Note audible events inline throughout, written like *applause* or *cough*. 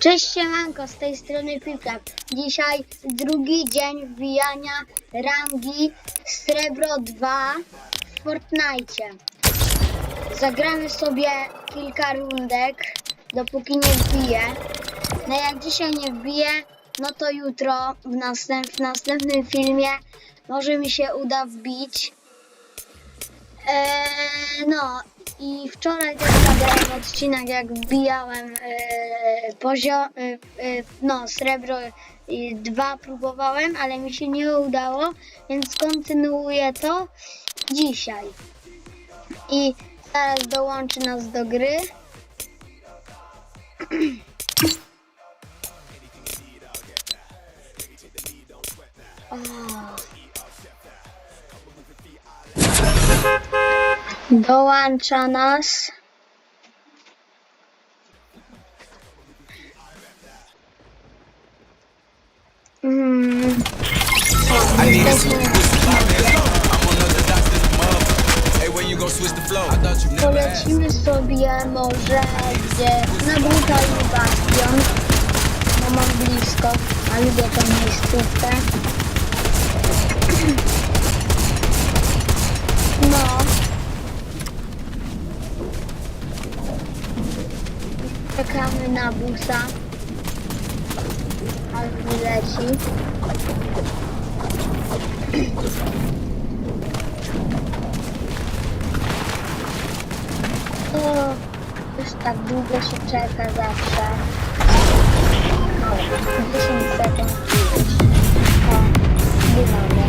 Cześć siemanko, z tej strony Pipka. Dzisiaj drugi dzień wbijania rangi Srebro 2 w Fortnite. Zagramy sobie kilka rundek, dopóki nie wbiję. No jak dzisiaj nie wbiję, no to jutro w, następ, w następnym filmie może mi się uda wbić. Eee, no i wczoraj też nagrałem odcinek, jak wbijałem e, poziom, e, e, no srebro 2 próbowałem, ale mi się nie udało, więc kontynuuję to dzisiaj. I zaraz dołączy nas do gry. *clears throat* O. Dołącza nas. Mm. O, jesteśmy. Hey, when you gon' switch the flow? I thought you. Polecimy sobie może gdzie na brutalny bastion. No mam blisko, a lubię tę miejscówkę. Czekamy na busa. Aż wyleci. O, już tak długo się czeka zawsze. O, 10 sekund. O, bywamy.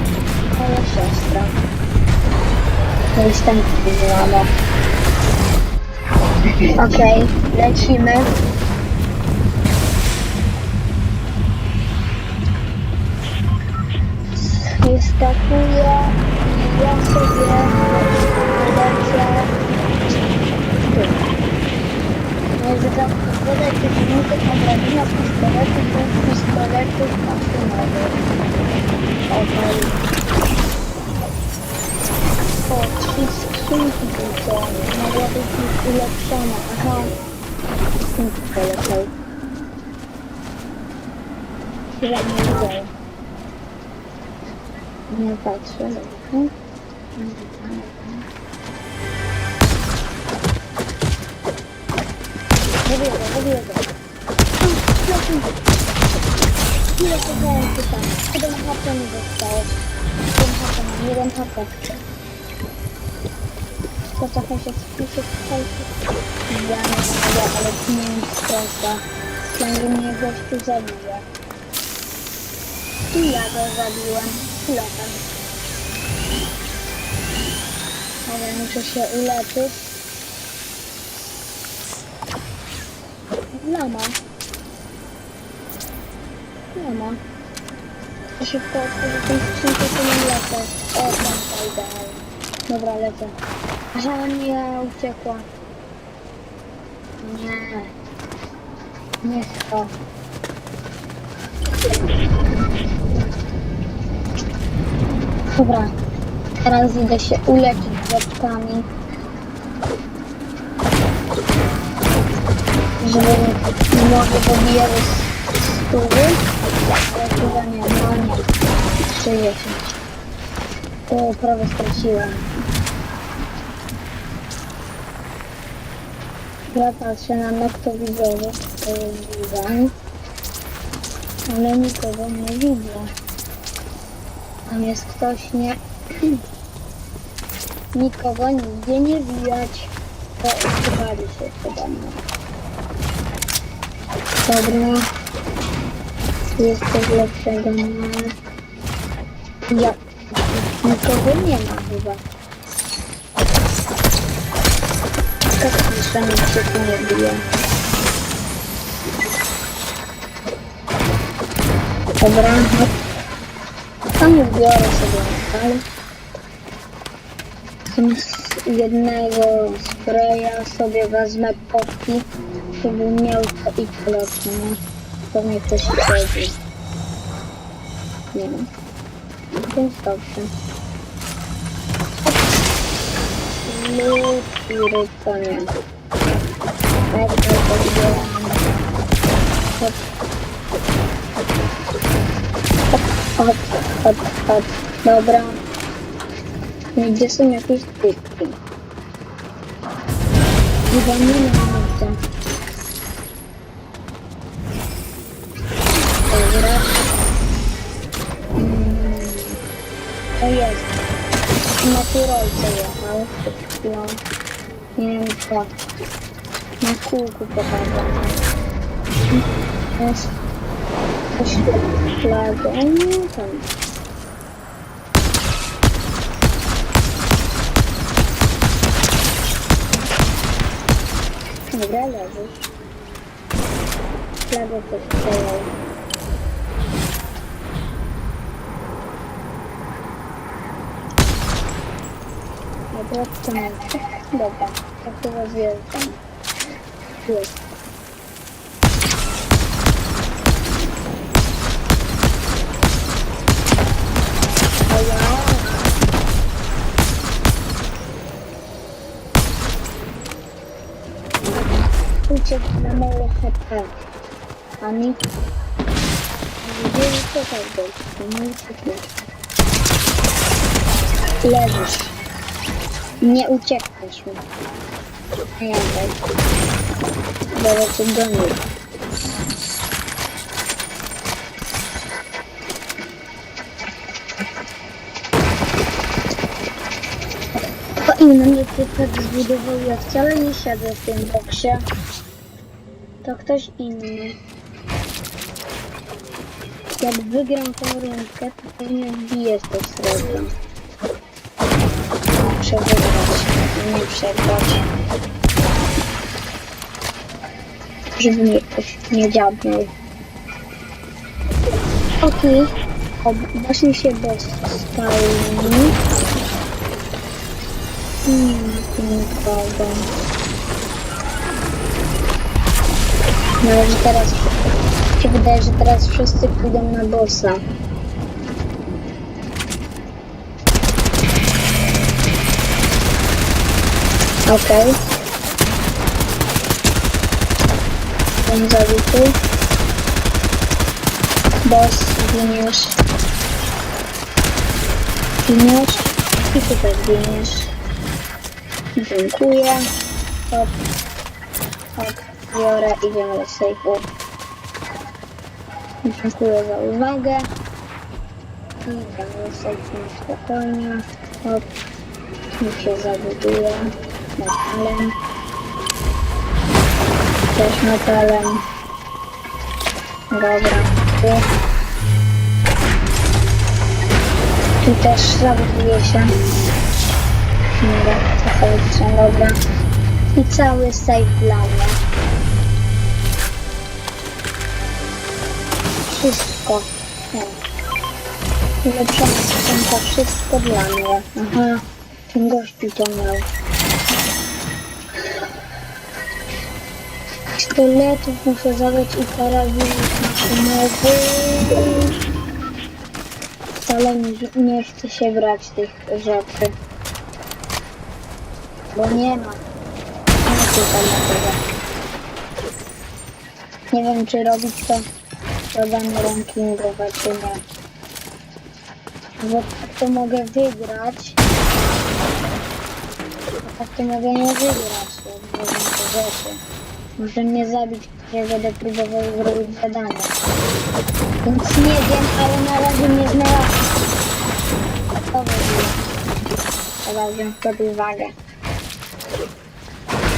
Moja siostra. Jestem bywamy. Okej, lecimy. Wyskakuję i ja sobie lecę. Między tam pistolet i minutę obronienia pistoletu do pistoletów maszynowych. Okej. O, skrzynki tylko. Mogła być już ulepszona. Aha. Skrzynki polecał. Chyba nie widział. Nie patrzę. Mhm. Go, zabiję go. Ile to dają tutaj? Jeden HP mi zostało. Jeden HP jeden HP. To trochę się spisze tutaj. Ja nie mogę, ale nie wiem stresa. Ciągle mnie gościu zabije. I ja go zabiłem. Pilotem. Ale muszę się uleczyć. Lama. Lama. Ja Szybko otworzę tę skrzynkę, to nie lecę. O, tam to idealnie. Dobra, lecę. Aha, nie, uciekła. Nie. Nie to. Dobra. Teraz idę się uleczyć rzeczkami. Żeby może pobijać stówy. Ale chyba nie, no nie. 30. O, prawie straciłem. Ja patrzę na jest widać. Ale nikogo nie widzę. Tam jest ktoś, nie? *clears throat* Nikogo nigdzie nie widać. To ukrywali się przede mną. Dobra. Jest coś lepszego, no. Ja... Nikogo nie ma chyba. Tak nic się tu nie bije. Dobra, no. Tam biorę sobie metal. Z jednego spraya sobie wezmę potki, żeby miał to i klocki, nie? Pewnie ktoś chodzi. Nie wiem. Więc dobrze. Lub i ryb to nie. Tak, to zbieram. hop. Hop, hop, hop, hop. Dobra. I Gdzie są jakieś typki? Chyba nie ma nigdzie. Dobra. Mm, To jest. Na turolce jechał przed chwilą. Nie wiem co. Na kółku pokazane. Jest. No. Dobra, to tak to rozwiązam. Jest. Uciekł na mało HP. A mi... Gdzie to tak być? Nie uciekniesz. Leżysz. Nie uciekniesz mi. Pamiętaj. Będę cię gonił. To inny typek zbudował, ja wcale nie siedzę w tym boksie. To ktoś inny. Jak wygram tę rundkę, to pewnie wbiję to srebro. Muszę wygrać, nie przegrać. Żeby mnie ktoś nie dziabnął. Okej. Okay. Właśnie się bez spalni. Nie ma tu nikogo. Ale że teraz się wydaje, że teraz wszyscy pójdą na bossa. Okej. Ten zabity. Boss, giniesz. Giniesz. I ty też giniesz. Dziękuję. Hop. Hop. Biorę, idziemy do sejfu. Dziękuję za uwagę. I idziemy do sejfu spokojnie. Hop. Niech się zabuduje metalem. Też metalem. Dobra. Tu. Tu też zabuduje się. Dobra, trochę są dobra. I cały safe dla mnie. Wszystko. Ulepszone skrzynka, wszystko dla mnie. Aha, ten gościu to miał. Pistoletów muszę zadać i karabinów maszynowy. Wcale nie, nie chce się brać tych rzeczy. Bo nie ma. Nie tutaj na tego. Nie wiem czy robić to dodanie rankingowe czy nie. Bo tak to mogę wygrać. A tak to mogę nie wygrać. Jak rzeczy. Może mnie zabić, gdzie będę próbował zrobić zadanie. Więc nie wiem, ale na razie nie znalazłem. To ogóle. Trzeba wziąć pod uwagę.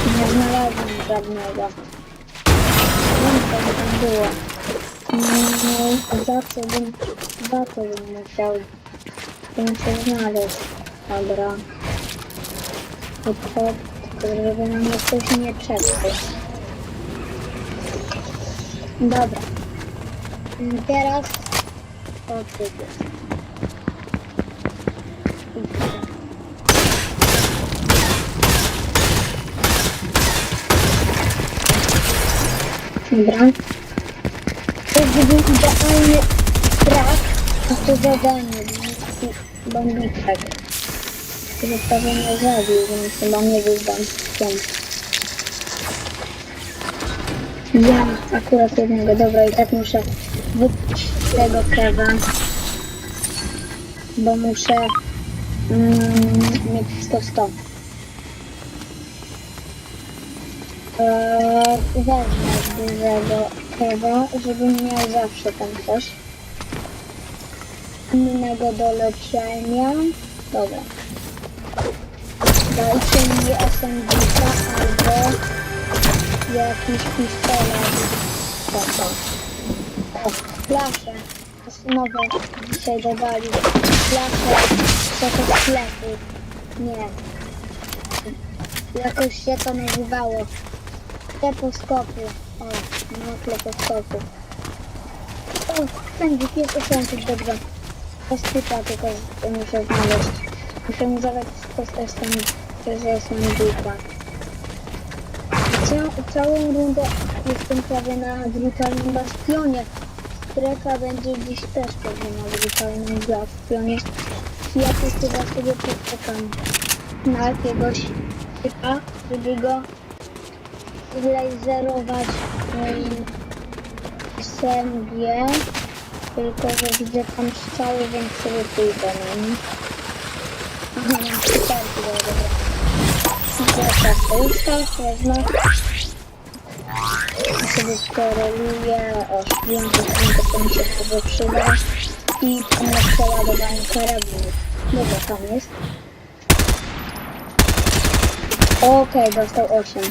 Nie znalazłem żadnego. Wiem, co by tam było. No, za co bym, za co bym musiał, bym się znaleźć. Dobra. Tylko żeby na mnie ktoś nie czekał. Dobra. I Teraz odbyt. Dobra. To gdyby idealny brak, to to zadanie bombiczek. Który prawie nie zabił, więc chyba nie był bombkiem. Ja akurat jednego, dobra, i tak muszę wypić tego kewa, bo muszę mm, mieć 100 100. Eee, wezmę dużego kewa, żebym miał zawsze tam coś innego do leczenia. Dobra. Dajcie mi SMG albo jakiś pistolet. Dobra. O, flasze. Nowe dzisiaj dodali. Flasze. Co to sklepy? Nie. Jakoś się to nazywało. Kleposkopy. O, no kleposkopy. O, dzik jest dobra. To jest typa, tylko muszę znaleźć. Muszę mu zadać to jest ten, że jestem dzika. Ca całą rundę jestem prawie na brutalnym bastionie. Streka będzie dziś też pewnie na brutalnym bastionie. Ja tu chyba sobie poczekam na jakiegoś typa, żeby go zlaserować moim SMG. Tylko, że widzę tam strzały, więc sobie pójdę na mam czterki, ustaw, wezmę. Sobie skoreluję, o, szpion, to to mi się chyba przyda. I. Dobra, tam. Okej, dostał 8.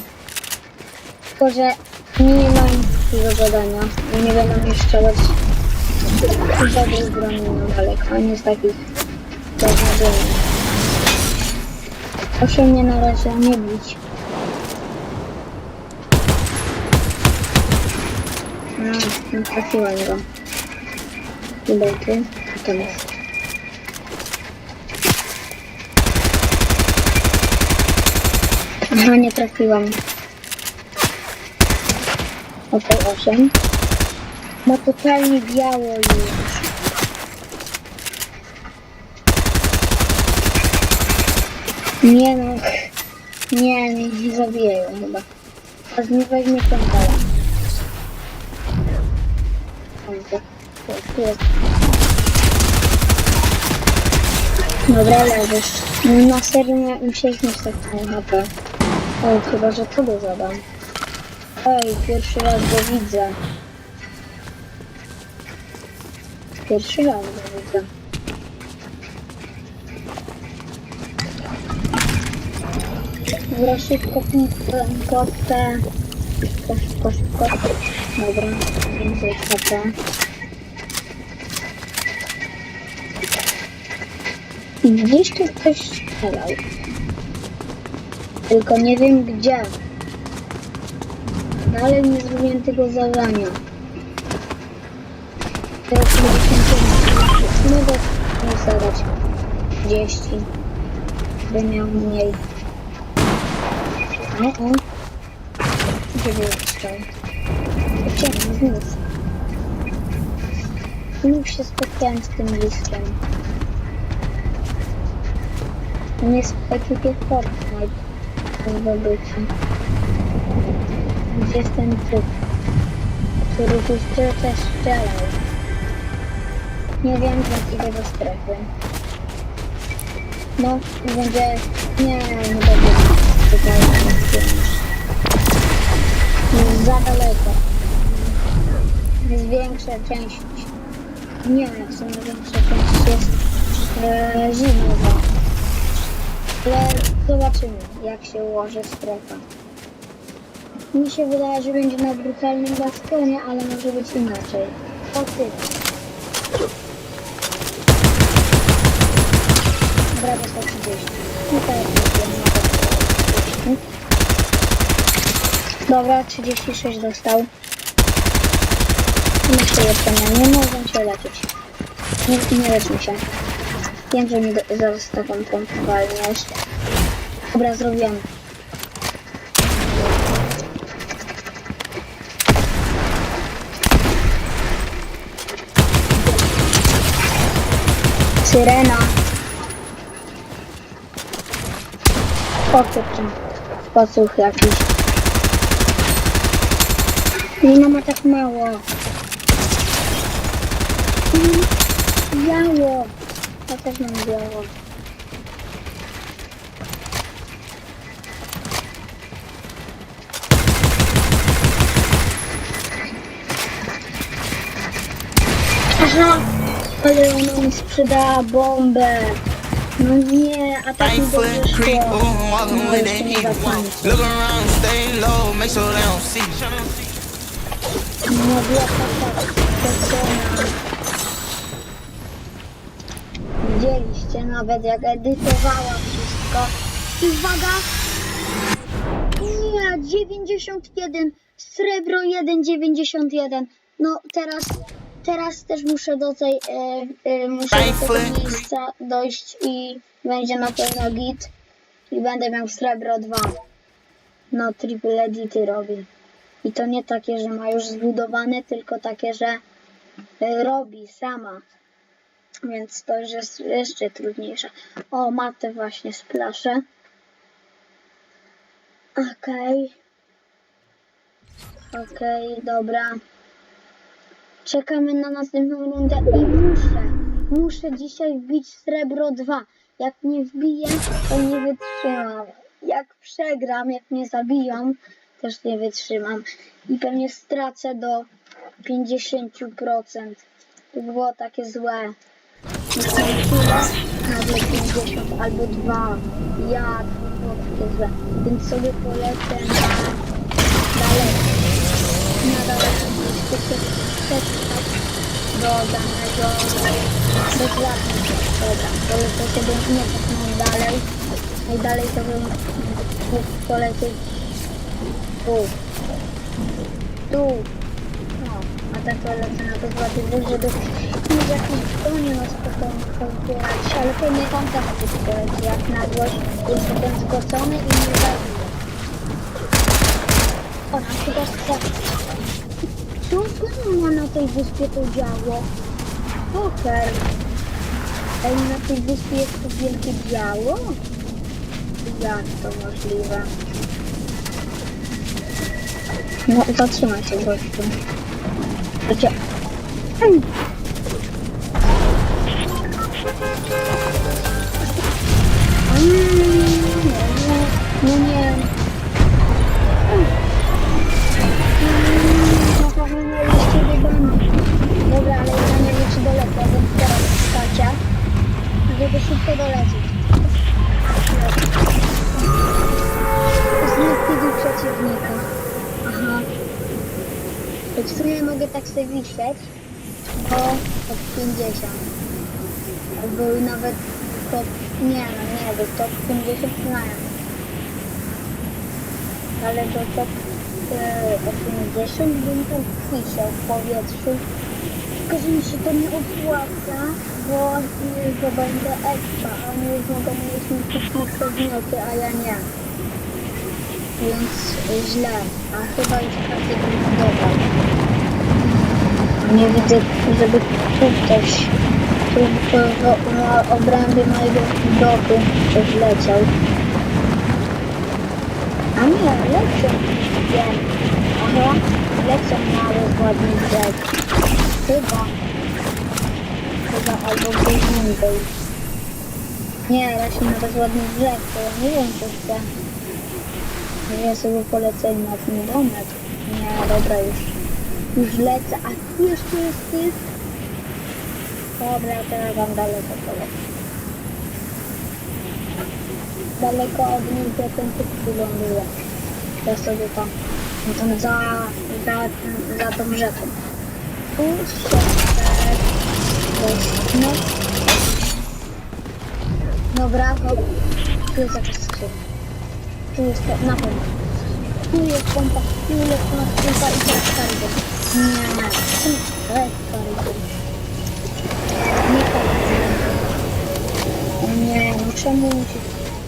Tylko, że nie mam dużo zadania. Nie będę mi strzelać z dobrych broni na daleko, a nie z takich beznadziejnych. Proszę mnie na razie nie bić. A, nie trafiłem go. Niestety, tam jest. Aha, nie trafiłam. Oto 8. Ma totalnie biało już. Nie no. Nie, nie, nie zabiję chyba. A z nie weźmie jest. Dobra, leżysz. Na serio mia- musieliśmy stać na HP. Oj, chyba, że tobie zadam. Ej, pierwszy raz go widzę. Pierwszy raz go Dobra, szybko kotę. Szybko, szybko, szybko. Dobra, więcej HP. I gdzieś tu ktoś strzelał. Tylko nie wiem gdzie. Dalej nie zrobiłem tego zadania. Teraz Mogę zadać 30. By miał mniej. No o. Gdzie był strzał? Uciekł znów. Się spotkałem z tym listem. On jest w ekipie Fortnite. W zdobyciu. Gdzie jest ten typ, który tu też strzelał? Nie wiem, więc idę do strefy. No, będzie... Nie, nie będzie Za daleko. Jest większa część... Nie, w sumie większa część jest e, zimowa. Ale zobaczymy, jak się ułoży strefa. Mi się wydaje, że będzie na brutalnym bastionie, ale może być inaczej. O ty. Dobra, dostał 30. No teraz nie Dobra, 36 dostał. Myślę jeszcze nie, mogą się leczyć. Nie, nie leczmy się. Wiem, że mi do- zaraz taką pompę walniesz. Dobra, zrobiłem. Syrena. O, Podsłuch jakiś. Lina ma tak mało. Biało. Ja też mam biało. Aha, ale ona mi sprzedała bombę. No nie, a tak mi dobrze szło. No jeszcze nie zakończę. Look around, stay low, make sure they don't see. No była taka spocona. Widzieliście nawet jak edytowała wszystko. I uwaga! Nie, 91, srebro 1,91. No teraz, teraz też muszę do tej, e, e, muszę do tego miejsca dojść i będzie na pewno git. I będę miał srebro 2. No, triple edity robi. I to nie takie, że ma już zbudowane, tylko takie, że y, robi sama. Więc to już jest jeszcze trudniejsze. O, ma te właśnie splasze. Okej. Okej, dobra. Czekamy na następną rundę i muszę, muszę dzisiaj wbić srebro 2. Jak nie wbiję, to nie wytrzymam. Jak przegram, jak mnie zabiją, też nie wytrzymam. I pewnie stracę do 50%. To by było takie złe. Nagle 50 albo 2. Ja, to by było takie złe. Więc sobie polecę na dalej. Na daleko gdzieś przeczytać do danego dokładnie. Dobra, polecę sobie nie tak dalej. Najdalej to bym mógł polecieć tu. Tu. No, a tak to lecę na to złoty wóz, żeby mieć jakieś broni na spokojnie pozbierać. Ale pewnie tam też coś poleci, jak na złość jest ten zgłocony i nie zabije. O, na przykład tak. Co ma na tej wyspie to działo? Poker. Ej, na tej wyspie jest to wielkie działo? Jak to możliwe? No, zatrzymaj się, gościu. Mm. Mm, No nie. Żeby szybko dolecieć. Widzę przeciwnika. Aha. To w sumie mogę tak sobie wisieć, bo od 50. Był nawet top, nie no nie, był top 50 mają. Ale do top e, 80 bym tam wisiał w powietrzu. Tylko, że mi się to nie opłaca, bo, y, bo będę expa, a oni już mogą mieć mityczne przedmioty, a ja nie. Więc źle, a chyba już bym budował. Nie widzę, żeby tu ktoś tu na obrębie mojego widoku ktoś leciał. A nie, lecą. Wiem. Aha, lecą małe, ładny brzeg. Chyba. Chyba albo gdzieś indziej. Nie, raczej na bezładny brzeg, to ja nie wiem co chcę. Ja sobie polecę na ten domek. Nie, dobra już. Już lecę, a tu jeszcze jest typ. Dobra, teraz wam daleko polecę. Daleko od nich ten typ wyląduje. Ja sobie tam, tam za, za, za tą rzeką. Tu no. Dobra, hop. Tu jest jakaś skrzynia. Tu jest to, na pewno. Tu jest pompa, tu jest pompa i teraz karibon. Nie, jest karibon. Nie karibon. Nie, no czemu musi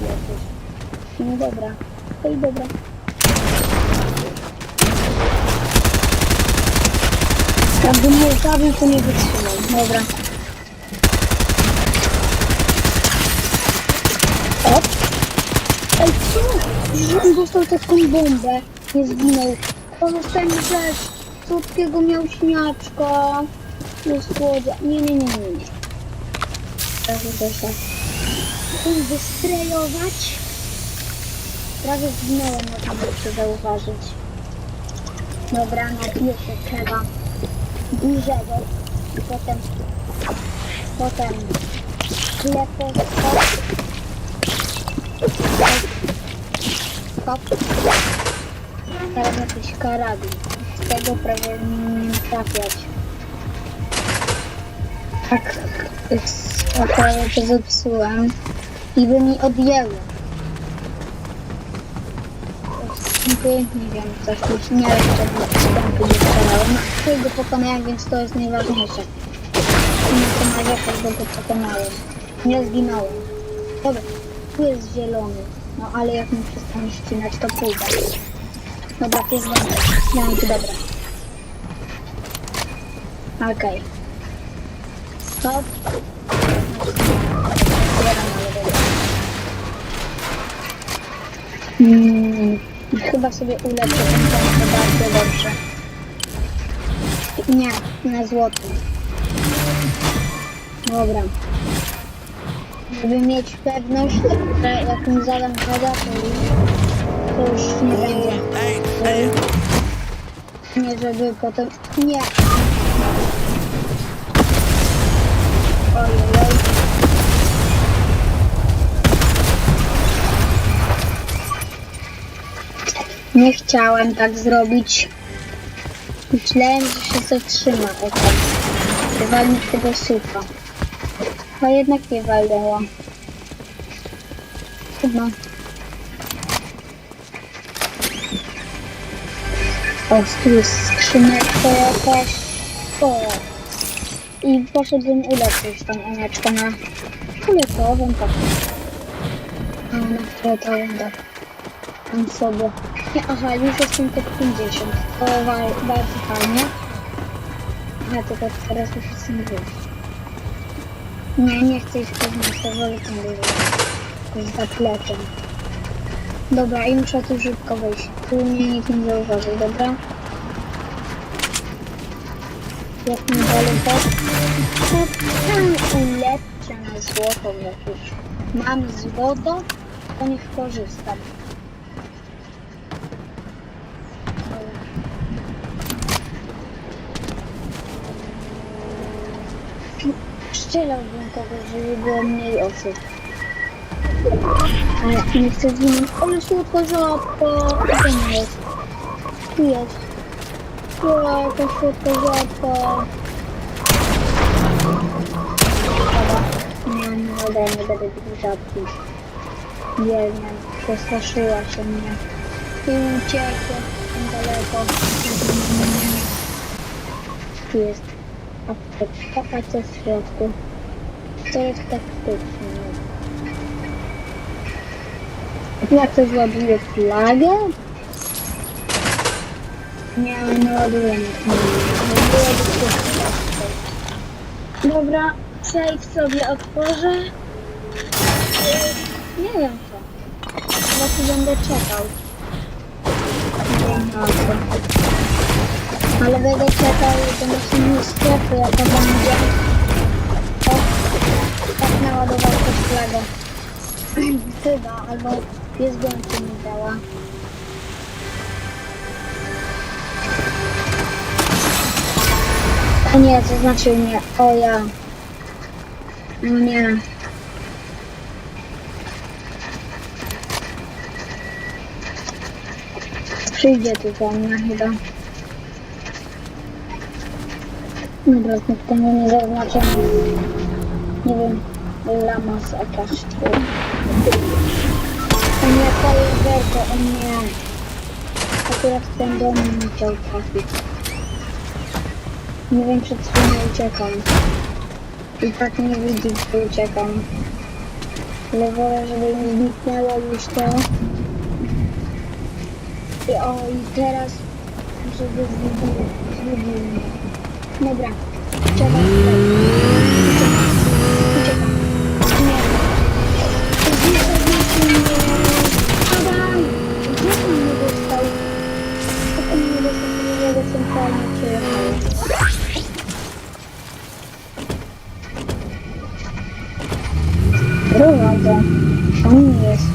jakoś? No dobra. Ej, dobra. Jakby mnie zabił, to nie wytrzymał. Dobra. Op. Ej, co? On dostał taką bombę. Nie zginął. Pozostałem rzecz. słodkiego. Jest słodzia. Nie, nie, nie, nie, nie. Teraz muszę się wystrejować. Prawie zginąłem, można by się zauważyć. Dobra, napiję się trzeba dużego. Potem, potem klepę, hop. Hop. Teraz jakiś karabin. Tego prawie nie trafiać. Tak, prawie to zepsułem. I by mi odjęło. Pięknie wiem, coś już nie wiem, czy wstępu nie strzelałem. No, go pokonałem, więc to jest najważniejsze. Nie chcę narzekać, bo go pokonałem. Nie zginąłem. Dobra, tu jest zielony. No ale jak mi przestanie ścinać, to pójdę. Dobra, to jest węgiel. Ja mam tu dobra. Okej. Stop. Zbieram, chyba sobie uleczę ten pomysł bardzo dobrze. Nie, na złoty. Dobra. Żeby mieć pewność, że jak mi zadam woda, to już, to już nie będzie. Nie, żeby potem... Nie. Nie chciałem tak zrobić. Myślałem, że się zatrzyma ekran. Wywalić tego sufa. A jednak nie walnęła. Chyba. O, tu jest skrzyneczka jakaś. O. I poszedłbym uleczyć tą Anieczkę na fioletową tak. A na fioletową tak. Tam sobie. Nie, aha, już jestem top 50. To bardzo fajnie. Ja tylko teraz już jestem wyższy. Nie, nie chcę iść pod miasto, wolę tam wyżej. Z zaplecem. Dobra, i muszę tu szybko wejść. Tu mnie nikt nie zauważył, dobra? Jak mi dalej to, to tam ulepszę na złoto jakieś. Mam złoto, to niech korzystam. Strzelałbym kogoś, żeby było mniej osób. Ale nie chcę zginąć. Ale słodko żabko. Gdzie ona jest? Tu jest. O, jaka słodka żabka. Dobra. Nie, nie, dobra, nie będę tych żabki. Nie wiem, przestraszyła się mnie. I uciekła daleko. Tu jest a co w środku? To jest taktyczne. Jak ktoś ładuje flagę? Nie, nie ładuję. Dobra, safe sobie otworzę. Nie wiem co. Tu będę czekał. Nie wiem. Ale będę czekał do naszej strefy, jaka będzie. O, tak naładował też *clears throat* flagę. Chyba, albo jest więcej mi dała. O nie, zaznaczył mnie. O ja. O nie. Przyjdzie tu mnie chyba. Dobra, znów to nie zaznaczone. Nie wiem, lamas jakaś. O nie, fajerwerko, o nie. Akurat ten dom nie chciał trafić. Nie wiem, przed chwilą uciekam. I tak nie widzi, gdy uciekam. Ale wolę, żeby mi zniknęło już to. I o, i teraz, żeby zgubił mnie. Dobra, trzeba Uciekam. Uciekam. Nie. Zostawiliście mnie. Adam! Gdzie on mnie dostał? Jak on mnie dostał do jego centralnie? przyjechało. Druga to on jest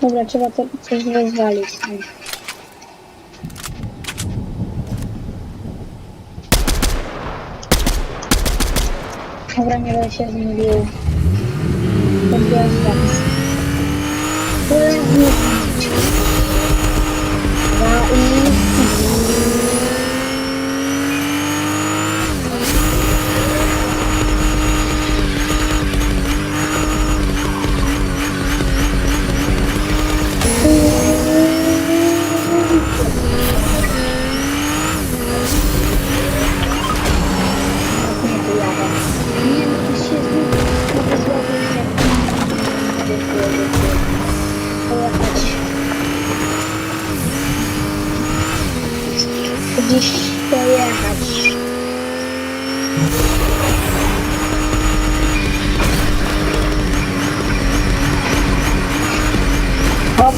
Dobra, trzeba to coś rozwalić. Dobra, nie się zmienił. Podjeżdżam. Polecam. Dwa i... Pojechać. Gdzieś pojechać. Hop.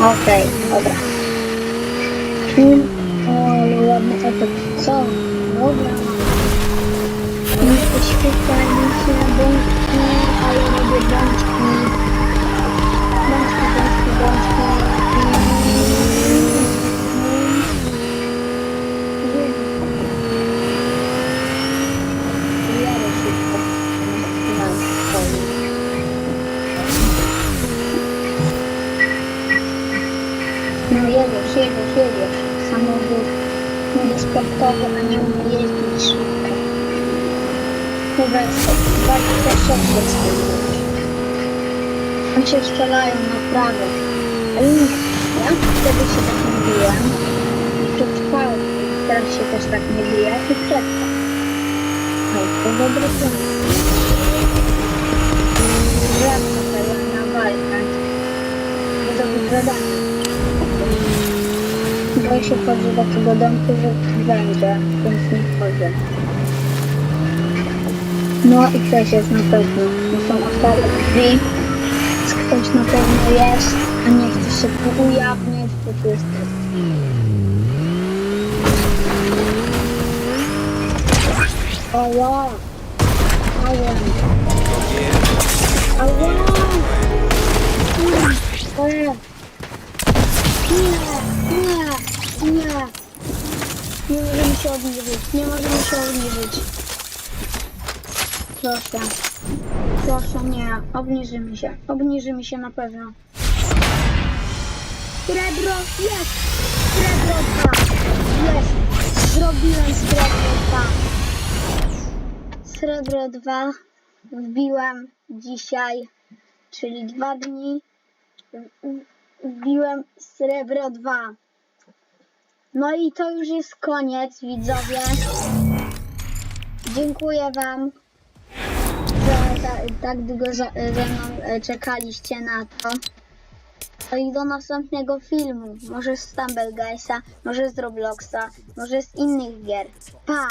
Okej, dobra. Film, o, ale ładny efekt. Poświetlajmy się bączki, ale robię bączki. Bączki, bączki, bączki. No jedziesz, jedziesz, jedziesz. Samochód będzie sportowy, a nie umie jeździć szybko. To bardzo też jest Oni się strzelają na prawo. Ja wtedy się tak nie biłem. Przetrwałem. Teraz się też tak nie bije, jak i przedtem. No, to dobry plan. Żadna pełna walka. Do wygradania. Boję się wchodzić do takiego domku, że będzie, więc nie wchodzę. No i ktoś jest na pewno. No są otwarte drzwi. Ktoś na pewno jest, a nie chce się tu ujawnić, bo tu jest Ała! Ała! Ała! Ała! Nie, nie, nie. Nie możemy się obniżyć, nie możemy się obniżyć. Proszę. Proszę, nie. Obniżymy się. Obniżymy się na pewno. Srebro, jest! Srebro 2! Jest! Zrobiłem srebro 2. Srebro 2 wbiłem dzisiaj, czyli dwa dni. Wbiłem srebro 2. No i to już jest koniec, widzowie. Dziękuję Wam, ta, tak długo za, ze mną czekaliście na to. No i do następnego filmu. Może z Stumble Guysa, może z Robloxa, może z innych gier. Pa!